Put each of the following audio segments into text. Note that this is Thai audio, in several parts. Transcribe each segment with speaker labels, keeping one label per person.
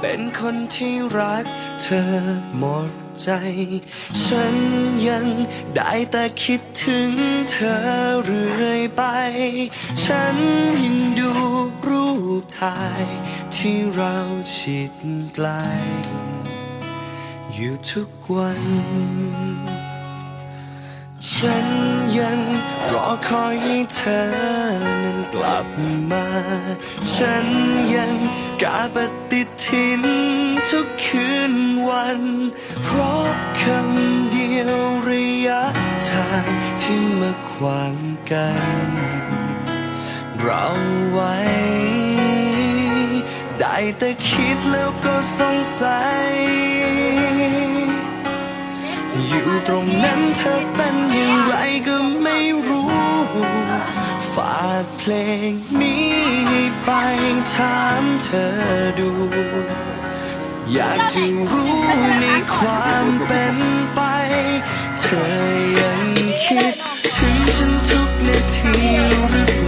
Speaker 1: เป็นคนที่รักเธอหมดใจ ฉันยังได้แต่คิดถึงเธอเรื่อยไป ฉันยังดูรูปถ่ายที่เราชิดไกล อยู่ทุกวัน ฉันยัง คอยให้เธอนั้นกลับมา ฉันยังกาปฏิทินทุกคืนวัน เพราะคำเดียวระยะทางที่มาขวางกัน เราไว้ ได้แต่คิดแล้วก็สงสัย อยู่ตรงนั้นเธอเป็นอย่างไรก็ไม่ ฝากเพลงนี้ไปถามเธอดู อยากจะรู้ในความเป็นไป เธอยังคิดถึงฉันทุกนาทีหรือเปล่า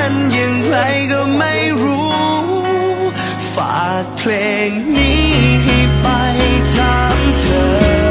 Speaker 1: เป็นอย่างไรก็ไม่รู้ ฝากเพลงนี้ให้ไปถามเธอ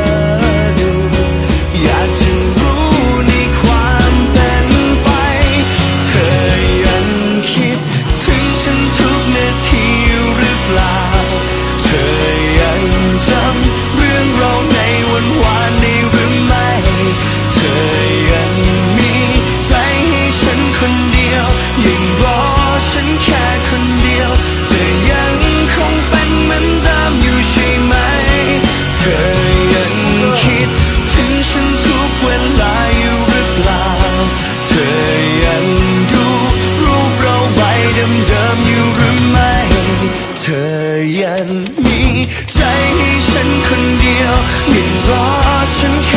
Speaker 1: มีเพราะฉันแค่